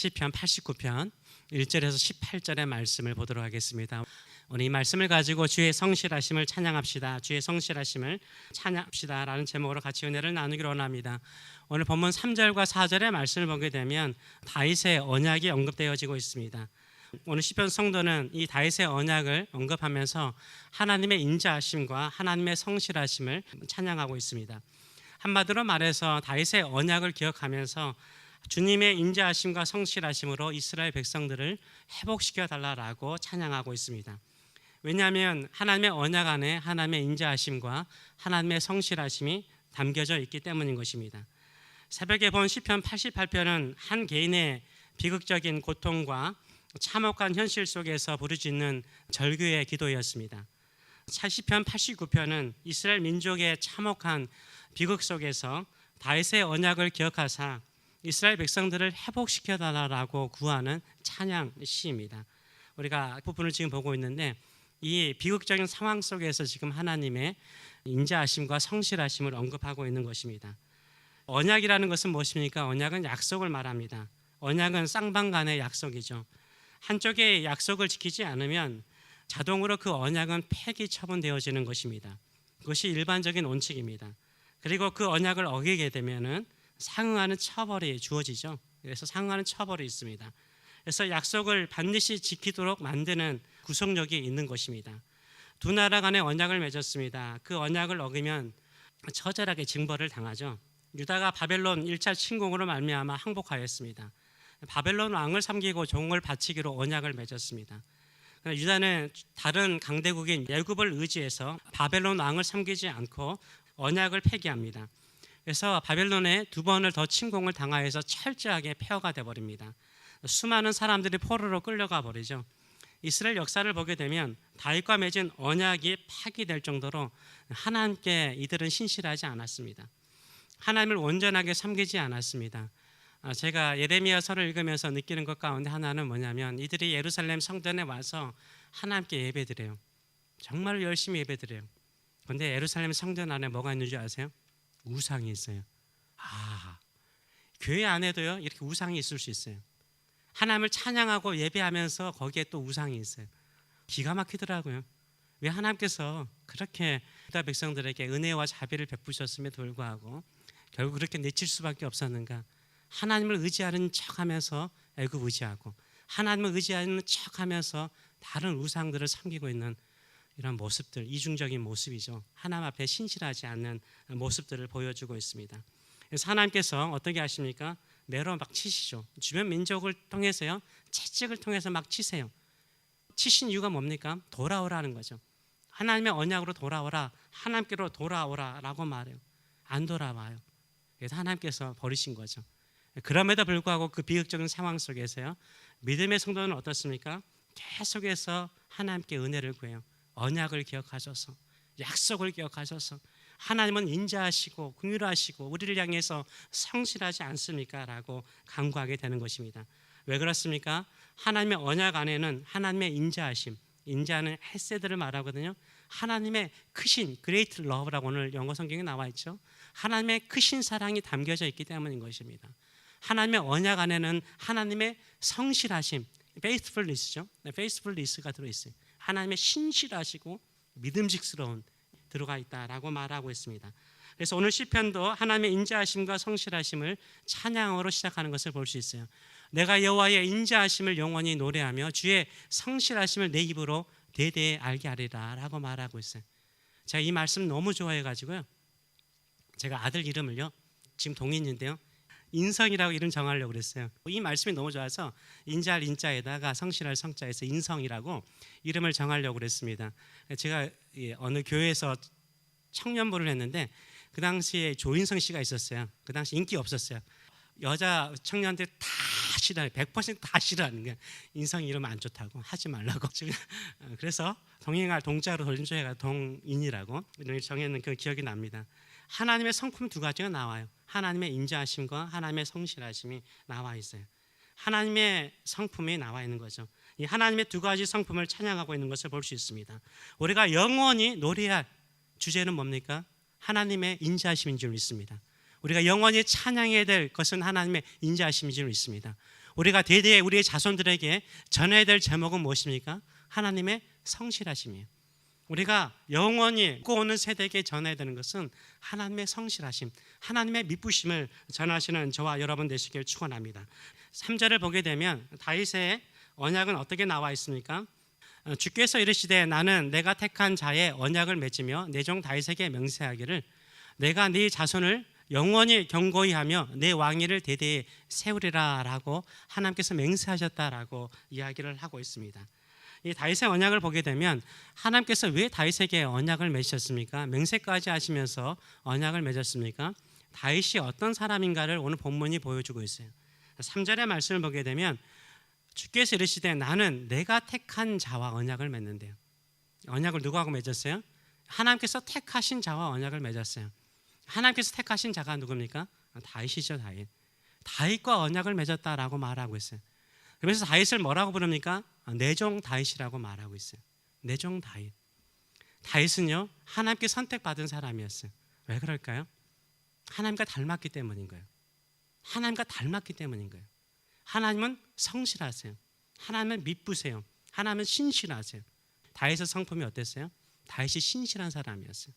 시편 89편 1절에서 18절의 말씀을 보도록 하겠습니다. 오늘 이 말씀을 가지고 주의 성실하심을 찬양합시다. 주의 성실하심을 찬양합시다라는 제목으로 같이 은혜를 나누기로 원합니다. 오늘 본문 3절과 4절의 말씀을 보게 되면 다윗의 언약이 언급되어지고 있습니다. 오늘 시편 성도는 이 다윗의 언약을 언급하면서 하나님의 인자하심과 하나님의 성실하심을 찬양하고 있습니다. 한마디로 말해서 다윗의 언약을 기억하면서 주님의 인자하심과 성실하심으로 이스라엘 백성들을 회복시켜 달라라고 찬양하고 있습니다. 왜냐하면 하나님의 언약 안에 하나님의 인자하심과 하나님의 성실하심이 담겨져 있기 때문인 것입니다. 새벽에 본 시편 88편은 한 개인의 비극적인 고통과 참혹한 현실 속에서 부르짖는 절규의 기도였습니다. 시편 89편은 이스라엘 민족의 참혹한 비극 속에서 다윗의 언약을 기억하사 이스라엘 백성들을 회복시켜 달라라고 구하는 찬양 시입니다. 우리가 부분을 지금 보고 있는데 이 비극적인 상황 속에서 지금 하나님의 인자하심과 성실하심을 언급하고 있는 것입니다. 언약이라는 것은 무엇입니까? 언약은 약속을 말합니다. 언약은 쌍방간의 약속이죠. 한쪽의 약속을 지키지 않으면 자동으로 그 언약은 폐기 처분되어지는 것입니다. 그것이 일반적인 원칙입니다. 그리고 그 언약을 어기게 되면은 상응하는 처벌이 주어지죠. 그래서 상응하는 처벌이 있습니다. 그래서 약속을 반드시 지키도록 만드는 구속력이 있는 것입니다. 두 나라 간의 언약을 맺었습니다. 그 언약을 어기면 처절하게 징벌을 당하죠. 유다가 바벨론 1차 침공으로 말미암아 항복하였습니다. 바벨론 왕을 섬기고 종을 바치기로 언약을 맺었습니다. 유다는 다른 강대국인 애굽을 의지해서 바벨론 왕을 섬기지 않고 언약을 폐기합니다. 그래서 바벨론에 두 번을 더 침공을 당하여서 철저하게 폐허가 돼 버립니다. 수많은 사람들이 포로로 끌려가 버리죠. 이스라엘 역사를 보게 되면 다윗과 맺은 언약이 파기될 정도로 하나님께 이들은 신실하지 않았습니다. 하나님을 온전하게 섬기지 않았습니다. 아, 제가 예레미야서를 읽으면서 느끼는 것 가운데 하나는 뭐냐면 이들이 예루살렘 성전에 와서 하나님께 예배드려요. 정말 열심히 예배드려요. 그런데 예루살렘 성전 안에 뭐가 있는지 아세요? 우상이 있어요. 아, 교회 안에도요 이렇게 우상이 있을 수 있어요. 하나님을 찬양하고 예배하면서 거기에 또 우상이 있어요. 기가 막히더라고요. 왜 하나님께서 그렇게 유다 백성들에게 은혜와 자비를 베푸셨음에 불구하고 결국 그렇게 내칠 수밖에 없었는가? 하나님을 의지하는 척하면서 애굽 의지하고 하나님을 의지하는 척하면서 다른 우상들을 섬기고 있는 이런 모습들 이중적인 모습이죠. 하나님 앞에 신실하지 않는 모습들을 보여주고 있습니다. 그래서 하나님께서 어떻게 하십니까? 매로 막 치시죠. 주변 민족을 통해서요. 채찍을 통해서 막 치세요. 치신 이유가 뭡니까? 돌아오라는 거죠. 하나님의 언약으로 돌아오라. 하나님께로 돌아오라라고 말해요. 안 돌아와요. 그래서 하나님께서 버리신 거죠. 그럼에도 불구하고 그 비극적인 상황 속에서요. 믿음의 성도는 어떻습니까? 계속해서 하나님께 은혜를 구해요. 언약을 기억하셔서 약속을 기억하셔서 하나님은 인자하시고 긍휼하시고 우리를 향해서 성실하지 않습니까? 라고 간구하게 되는 것입니다. 왜 그렇습니까? 하나님의 언약 안에는 하나님의 인자하심, 인자는 헤세드를 말하거든요. 하나님의 크신 그레이트 러브라고 오늘 영어 성경에 나와 있죠. 하나님의 크신 사랑이 담겨져 있기 때문인 것입니다. 하나님의 언약 안에는 하나님의 성실하심, faithfulness죠. faithfulness가 들어 있어요. 하나님의 신실하시고 믿음직스러운 들어가 있다라고 말하고 있습니다. 그래서 오늘 시편도 하나님의 인자하심과 성실하심을 찬양으로 시작하는 것을 볼 수 있어요. 내가 여호와의 인자하심을 영원히 노래하며 주의 성실하심을 내 입으로 대대에 알게 하리라라고 말하고 있어요. 제가 이 말씀 너무 좋아해 가지고요. 제가 아들 이름을요. 지금 동인인데요. 인성이라고 이름 정하려고 그랬어요. 이 말씀이 너무 좋아서 인자할 인자에다가 성실할 성자에서 인성이라고 이름을 정하려고 그랬습니다. 제가 어느 교회에서 청년부를 했는데 그 당시에 조인성 씨가 있었어요. 그 당시 인기 없었어요. 여자 청년들 다 싫어요. 100%다 싫어하는 게 인성 이름 안 좋다고 하지 말라고. 그래서 동행할 동자로 돌림조회가 동인이라고 이름을 정했는 그 기억이 납니다. 하나님의 성품 두 가지가 나와요. 하나님의 인자하심과 하나님의 성실하심이 나와 있어요. 하나님의 성품이 나와 있는 거죠. 이 하나님의 두 가지 성품을 찬양하고 있는 것을 볼 수 있습니다. 우리가 영원히 노래할 주제는 뭡니까? 하나님의 인자하심인 줄 믿습니다. 우리가 영원히 찬양해야 될 것은 하나님의 인자하심인 줄 믿습니다. 우리가 대대에 우리의 자손들에게 전해야 될 제목은 무엇입니까? 하나님의 성실하심이에요. 우리가 영원히 꼬오는 세대에게 전해야 되는 것은 하나님의 성실하심, 하나님의 미쁘심을 전하시는 저와 여러분 되시길 축원합니다. 3절을 보게 되면 다윗의 언약은 어떻게 나와 있습니까? 어, 주께서 이르시되 나는 내가 택한 자의 언약을 맺으며 내종 다윗에게 맹세하기를 내가 네 자손을 영원히 경고히 하며 내 왕위를 대대에 세우리라라고 하나님께서 맹세하셨다라고 이야기를 하고 있습니다. 이 다윗의 언약을 보게 되면 하나님께서 왜 다윗에게 언약을 맺으셨습니까? 맹세까지 하시면서 언약을 맺었습니까? 다윗이 어떤 사람인가를 오늘 본문이 보여주고 있어요. 3절의 말씀을 보게 되면 주께서 이르시되 나는 내가 택한 자와 언약을 맺는데요. 언약을 누구하고 맺었어요? 하나님께서 택하신 자와 언약을 맺었어요. 하나님께서 택하신 자가 누굽니까? 아, 다윗이죠, 다윗. 다윗과 언약을 맺었다라고 말하고 있어요. 그래서 다윗을 뭐라고 부릅니까? 아, 내종 다윗이라고 말하고 있어요. 내종 다윗. 다윗은요 하나님께 선택받은 사람이었어요. 왜 그럴까요? 하나님과 닮았기 때문인 거예요. 하나님과 닮았기 때문인 거예요. 하나님은 성실하세요. 하나님은 미쁘세요. 하나님은 신실하세요. 다윗의 성품이 어땠어요? 다윗이 신실한 사람이었어요.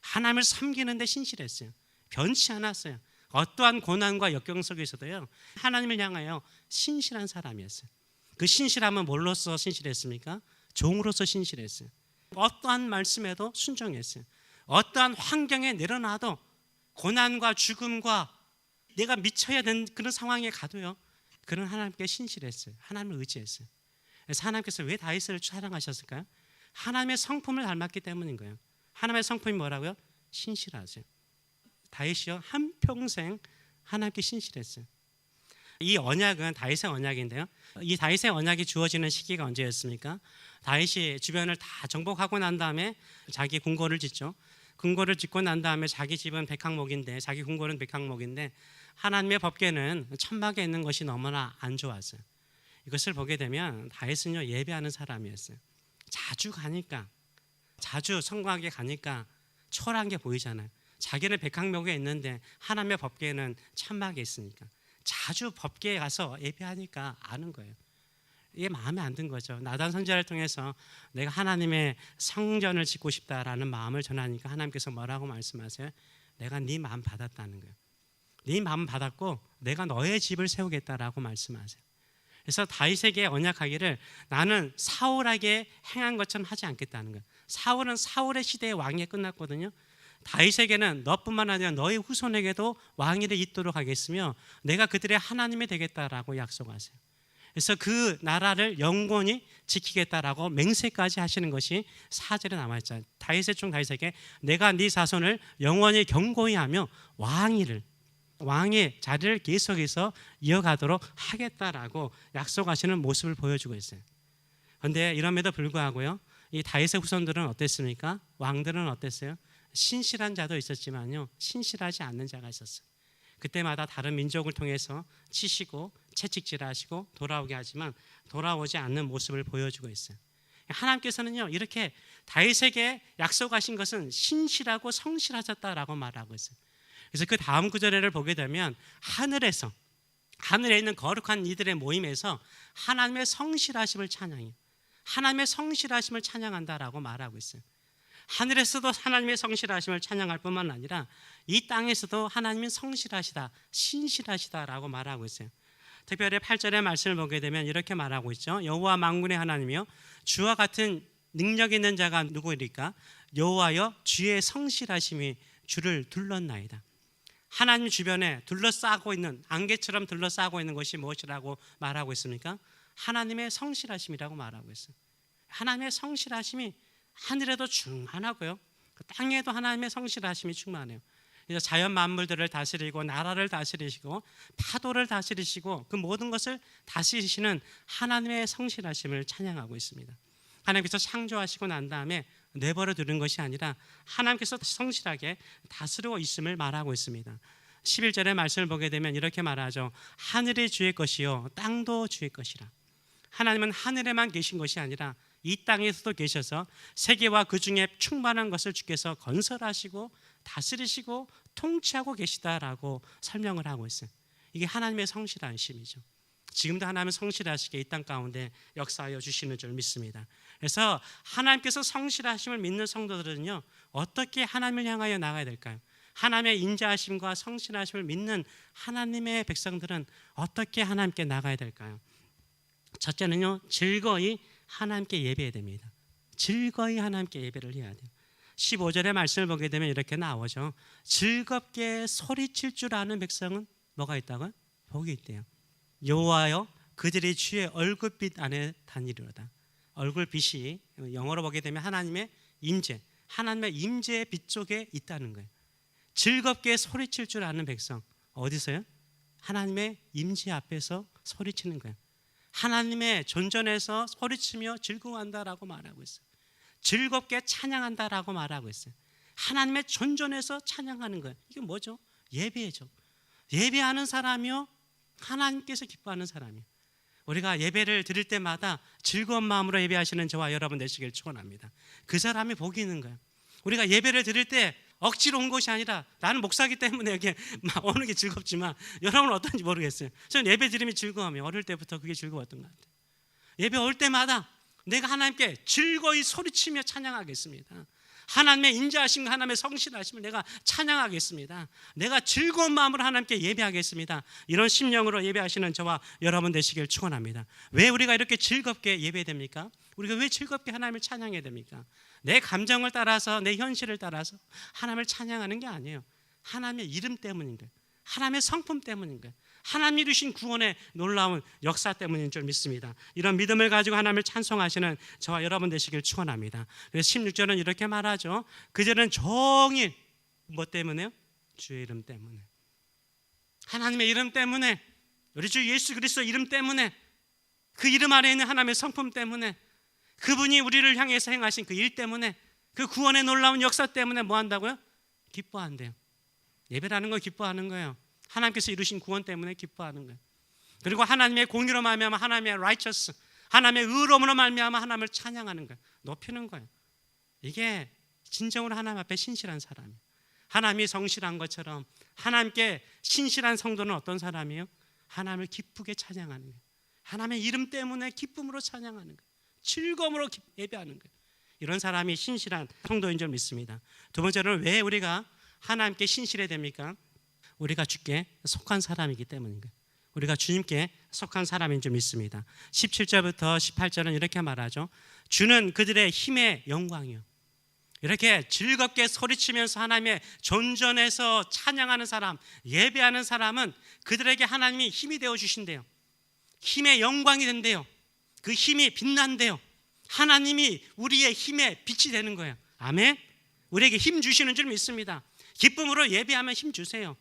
하나님을 섬기는데 신실했어요. 변치 않았어요. 어떠한 고난과 역경 속에서도요. 하나님을 향하여 신실한 사람이었어요. 그 신실함은 뭘로써 신실했습니까? 종으로서 신실했어요. 어떠한 말씀에도 순종했어요. 어떠한 환경에 내려놔도 고난과 죽음과 내가 미쳐야 되는 그런 상황에 가도요. 그는 하나님께 신실했어요. 하나님을 의지했어요. 그래서 하나님께서 왜 다윗을 사랑하셨을까요? 하나님의 성품을 닮았기 때문인 거예요. 하나님의 성품이 뭐라고요? 신실하세요. 다윗이요 한 평생 하나님께 신실했어요. 이 언약은 다윗의 언약인데요. 이 다윗의 언약이 주어지는 시기가 언제였습니까? 다윗이 주변을 다 정복하고 난 다음에 자기 궁궐을 짓죠. 궁궐을 짓고 난 다음에 자기 집은 백항목인데 자기 궁궐은 백항목인데 하나님의 법궤는 천막에 있는 것이 너무나 안 좋았어요. 이것을 보게 되면 다윗은요 예배하는 사람이었어요. 자주 가니까 자주 성곽에 가니까 초라한 게 보이잖아요. 자기는 백항목에 있는데 하나님의 법궤는 천막에 있으니까 자주 법궤에 가서 예배하니까 아는 거예요. 이게 마음에 안 든 거죠. 나단 선지자를 통해서 내가 하나님의 성전을 짓고 싶다라는 마음을 전하니까 하나님께서 뭐라고 말씀하세요? 내가 네 마음 받았다는 거예요. 네 마음 받았고 내가 너의 집을 세우겠다라고 말씀하세요. 그래서 다윗에게 언약하기를 나는 사울에게 행한 것처럼 하지 않겠다는 거예요. 사울은 사울의 시대의 왕이 끝났거든요. 다윗에게는 너뿐만 아니라 너의 후손에게도 왕위를 잇도록 하겠으며 내가 그들의 하나님이 되겠다라고 약속하세요. 그래서 그 나라를 영원히 지키겠다라고 맹세까지 하시는 것이 사절에 남아 있잖아요. 다윗의 종 다윗에게 내가 네 자손을 영원히 경고히 하며 왕위를 왕의 자리를 계속해서 이어가도록 하겠다라고 약속하시는 모습을 보여주고 있어요. 그런데 이럼에도 불구하고요, 이 다윗의 후손들은 어땠습니까? 왕들은 어땠어요? 신실한 자도 있었지만요, 신실하지 않는 자가 있었어요. 그때마다 다른 민족을 통해서 치시고 채찍질하시고 돌아오게 하지만 돌아오지 않는 모습을 보여주고 있어요. 하나님께서는요 이렇게 다윗에게 약속하신 것은 신실하고 성실하셨다라고 말하고 있어요. 그래서 그 다음 구절을 보게 되면 하늘에서 하늘에 있는 거룩한 이들의 모임에서 하나님의 성실하심을 찬양해요. 하나님의 성실하심을 찬양한다라고 말하고 있어요. 하늘에서도 하나님의 성실하심을 찬양할 뿐만 아니라 이 땅에서도 하나님이 성실하시다, 신실하시다라고 말하고 있어요. 특별히 8절의 말씀을 보게 되면 이렇게 말하고 있죠. 여호와 만군의 하나님이요 주와 같은 능력 있는 자가 누구일까? 여호와여 주의 성실하심이 주를 둘렀나이다. 하나님 주변에 둘러싸고 있는 안개처럼 둘러싸고 있는 것이 무엇이라고 말하고 있습니까? 하나님의 성실하심이라고 말하고 있어요. 하나님의 성실하심이 하늘에도 충만하고요. 그 땅에도 하나님의 성실하심이 충만해요. 그래서 자연 만물들을 다스리고 나라를 다스리시고 파도를 다스리시고 그 모든 것을 다스리시는 하나님의 성실하심을 찬양하고 있습니다. 하나님께서 창조하시고 난 다음에 내버려 두는 것이 아니라 하나님께서 성실하게 다스리고 있음을 말하고 있습니다. 11절의 말씀을 보게 되면 이렇게 말하죠. 하늘이 주의 것이요 땅도 주의 것이라. 하나님은 하늘에만 계신 것이 아니라 이 땅에서도 계셔서 세계와 그 중에 충만한 것을 주께서 건설하시고 다스리시고 통치하고 계시다라고 설명을 하고 있어요. 이게 하나님의 성실한 심이죠. 지금도 하나님은 성실하시게 이 땅 가운데 역사하여 주시는 줄 믿습니다. 그래서 하나님께서 성실하심을 믿는 성도들은요 어떻게 하나님을 향하여 나가야 될까요? 하나님의 인자하심과 성실하심을 믿는 하나님의 백성들은 어떻게 하나님께 나가야 될까요? 첫째는요 즐거이 하나님께 예배해야 됩니다. 즐거이 하나님께 예배를 해야 돼요. 15절의 말씀을 보게 되면 이렇게 나오죠. 즐겁게 소리칠 줄 아는 백성은 뭐가 있다고요? 복이 있대요. 여호와여 그들의 주의 얼굴빛 안에 다니리로다. 얼굴빛이 영어로 보게 되면 하나님의 임재, 하나님의 임재의 빛 속에 있다는 거예요. 즐겁게 소리칠 줄 아는 백성 어디서요? 하나님의 임재 앞에서 소리치는 거예요. 하나님의 존전에서 소리치며 즐거워한다라고 말하고 있어요. 즐겁게 찬양한다라고 말하고 있어요. 하나님의 존전에서 찬양하는 거예요. 이게 뭐죠? 예배죠. 예배하는 사람이요 하나님께서 기뻐하는 사람이에요. 우리가 예배를 드릴 때마다 즐거운 마음으로 예배하시는 저와 여러분 되시길 축원합니다. 그 사람이 복이 있는 거예요. 우리가 예배를 드릴 때 억지로 온 것이 아니라 나는 목사기 때문에 여기 막 오는 게 즐겁지만 여러분은 어떤지 모르겠어요. 저는 예배 드림이 즐거움이 어릴 때부터 그게 즐거웠던 것 같아요. 예배 올 때마다 내가 하나님께 즐거이 소리치며 찬양하겠습니다. 하나님의 인자하심, 하나님의 성실하심을 내가 찬양하겠습니다. 내가 즐거운 마음으로 하나님께 예배하겠습니다. 이런 심령으로 예배하시는 저와 여러분 되시길 축원합니다. 왜 우리가 이렇게 즐겁게 예배됩니까? 우리가 왜 즐겁게 하나님을 찬양해야 됩니까? 내 감정을 따라서 내 현실을 따라서 하나님을 찬양하는 게 아니에요. 하나님의 이름 때문인 거예요. 하나님의 성품 때문인 거예요. 하나님 이루신 구원의 놀라운 역사 때문인 줄 믿습니다. 이런 믿음을 가지고 하나님을 찬송하시는 저와 여러분 되시길 축원합니다. 그래서 16절은 이렇게 말하죠. 그들은 종일 뭐 때문에요? 주의 이름 때문에. 하나님의 이름 때문에 우리 주 예수 그리스도 이름 때문에 그 이름 안에 있는 하나님의 성품 때문에 그분이 우리를 향해서 행하신 그 일 때문에 그 구원의 놀라운 역사 때문에 뭐 한다고요? 기뻐한대요. 예배라는 걸 기뻐하는 거예요. 하나님께서 이루신 구원 때문에 기뻐하는 거예요. 그리고 하나님의 공의로 말미암아 하나님의 righteous, 하나님의 의로움으로 말미암아 하나님을 찬양하는 거예요. 높이는 거예요. 이게 진정으로 하나님 앞에 신실한 사람이에요. 하나님이 성실한 것처럼 하나님께 신실한 성도는 어떤 사람이에요? 하나님을 기쁘게 찬양하는 거예요. 하나님의 이름 때문에 기쁨으로 찬양하는 거예요. 즐거움으로 예배하는 거예요. 이런 사람이 신실한 성도인 줄 믿습니다. 두 번째로는 왜 우리가 하나님께 신실해야 됩니까? 우리가 주께 속한 사람이기 때문인가. 우리가 주님께 속한 사람인 줄 믿습니다. 17절부터 18절은 이렇게 말하죠. 주는 그들의 힘의 영광이요. 이렇게 즐겁게 소리치면서 하나님의 존전에서 찬양하는 사람, 예배하는 사람은 그들에게 하나님이 힘이 되어 주신대요. 힘의 영광이 된대요. 그 힘이 빛난대요. 하나님이 우리의 힘의 빛이 되는 거예요. 아멘. 우리에게 힘 주시는 줄 믿습니다. 기쁨으로 예배하면 힘 주세요.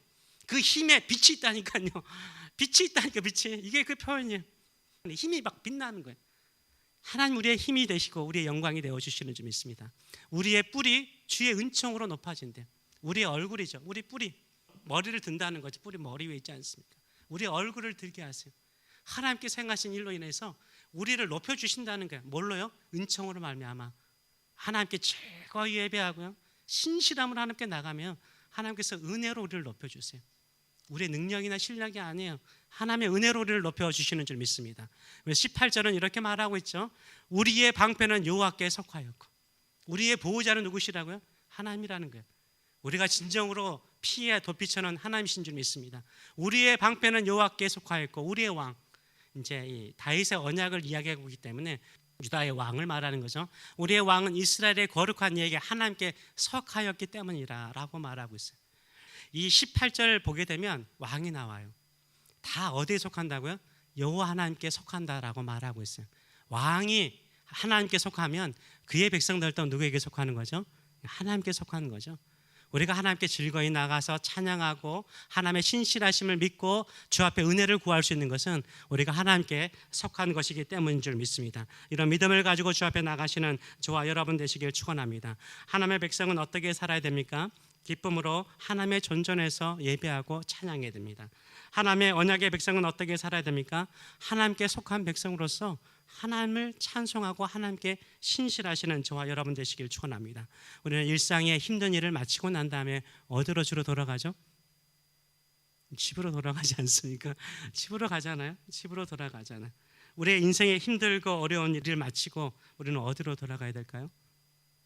그 힘에 빛이 있다니까요. 빛이 있다니까 빛이. 이게 그 표현이에요. 힘이 막 빛나는 거예요. 하나님 우리의 힘이 되시고 우리의 영광이 되어 주시는 줄 믿습니다. 우리의 뿔이 주의 은총으로 높아진대요. 우리의 얼굴이죠. 우리 뿔이 머리를 든다는 거지. 뿔이 머리 위에 있지 않습니까? 우리의 얼굴을 들게 하세요. 하나님께서 행하신 일로 인해서 우리를 높여 주신다는 거예요. 뭘로요? 은총으로 말미암아 하나님께 최고의 예배하고요. 신실함으로 하나님께 나가면 하나님께서 은혜로 우리를 높여 주세요. 우리의 능력이나 실력이 아니에요. 하나님의 은혜로 우리를 높여 주시는 줄 믿습니다. 18절은 이렇게 말하고 있죠. 우리의 방패는 여호와께 속하였고 우리의 보호자는 누구시라고요? 하나님이라는 거예요. 우리가 진정으로 피에 도피처는 하나님이신 줄 믿습니다. 우리의 방패는 여호와께 속하였고 우리의 왕 이제 이 다윗의 언약을 이야기하고 있기 때문에 유다의 왕을 말하는 거죠. 우리의 왕은 이스라엘의 거룩한 이에게 하나님께 속하였기 때문이라라고 말하고 있어요. 이 18절 보게 되면 왕이 나와요. 다 어디에 속한다고요? 여호와 하나님께 속한다라고 말하고 있어요. 왕이 하나님께 속하면 그의 백성들도 누구에게 속하는 거죠? 하나님께 속하는 거죠. 우리가 하나님께 즐거이 나가서 찬양하고 하나님의 신실하심을 믿고 주 앞에 은혜를 구할 수 있는 것은 우리가 하나님께 속한 것이기 때문인 줄 믿습니다. 이런 믿음을 가지고 주 앞에 나가시는 저와 여러분 되시길 축원합니다. 하나님의 백성은 어떻게 살아야 됩니까? 기쁨으로 하나님의 존전에서 예배하고 찬양해야 됩니다. 하나님의 언약의 백성은 어떻게 살아야 됩니까? 하나님께 속한 백성으로서 하나님을 찬송하고 하나님께 신실하시는 저와 여러분 되시길 축원합니다. 우리는 일상의 힘든 일을 마치고 난 다음에 어디로 주로 돌아가죠? 집으로 돌아가지 않습니까? 집으로 가잖아요. 집으로 돌아가잖아요. 우리의 인생에 힘들고 어려운 일을 마치고 우리는 어디로 돌아가야 될까요?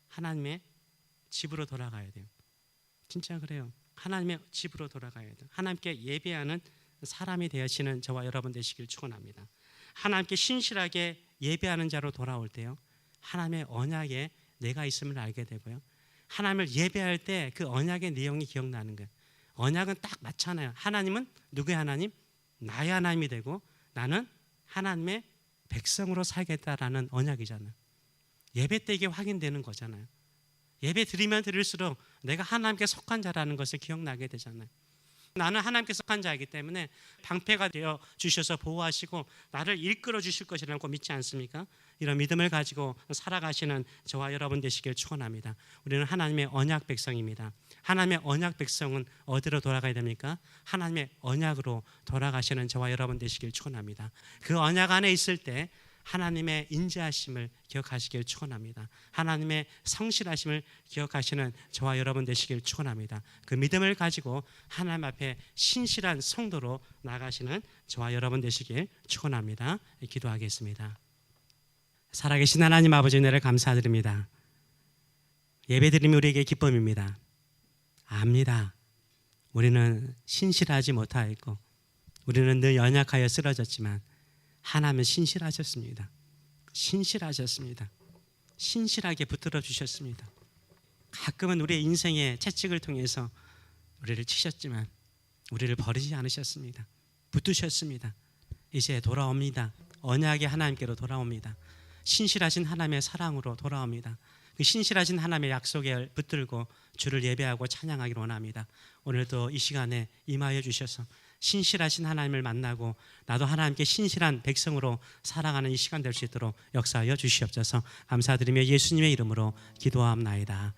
하나님의 집으로 돌아가야 돼요. 진짜 그래요. 하나님의 집으로 돌아가야 돼요. 하나님께 예배하는 사람이 되시는 저와 여러분 되시길 축원합니다. 하나님께 신실하게 예배하는 자로 돌아올 때요. 하나님의 언약에 내가 있음을 알게 되고요. 하나님을 예배할 때 그 언약의 내용이 기억나는 거예요. 언약은 딱 맞잖아요. 하나님은 누구의 하나님? 나의 하나님이 되고 나는 하나님의 백성으로 살겠다라는 언약이잖아요. 예배 때 이게 확인되는 거잖아요. 예배 드리면 드릴수록 내가 하나님께 속한 자라는 것을 기억나게 되잖아요. 나는 하나님께 속한 자이기 때문에 방패가 되어 주셔서 보호하시고 나를 이끌어 주실 것이라고 믿지 않습니까? 이런 믿음을 가지고 살아가시는 저와 여러분 되시길 축원합니다. 우리는 하나님의 언약 백성입니다. 하나님의 언약 백성은 어디로 돌아가야 됩니까? 하나님의 언약으로 돌아가시는 저와 여러분 되시길 축원합니다. 그 언약 안에 있을 때 하나님의 인자하심을 기억하시길 축원합니다. 하나님의 성실하심을 기억하시는 저와 여러분 되시길 축원합니다. 그 믿음을 가지고 하나님 앞에 신실한 성도로 나가시는 저와 여러분 되시길 축원합니다. 기도하겠습니다. 살아계신 하나님 아버지 은혜를 감사드립니다. 예배드림이 우리에게 기쁨입니다. 압니다. 우리는 신실하지 못하였고 우리는 늘 연약하여 쓰러졌지만 하나님은 신실하셨습니다. 신실하셨습니다. 신실하게 붙들어 주셨습니다. 가끔은 우리의 인생의 채찍을 통해서 우리를 치셨지만 우리를 버리지 않으셨습니다. 붙드셨습니다. 이제 돌아옵니다. 언약의 하나님께로 돌아옵니다. 신실하신 하나님의 사랑으로 돌아옵니다. 그 신실하신 하나님의 약속에 붙들고 주를 예배하고 찬양하기를 원합니다. 오늘도 이 시간에 임하여 주셔서 신실하신 하나님을 만나고 나도 하나님께 신실한 백성으로 살아가는 이 시간 될 수 있도록 역사하여 주시옵소서. 감사드리며 예수님의 이름으로 기도함나이다.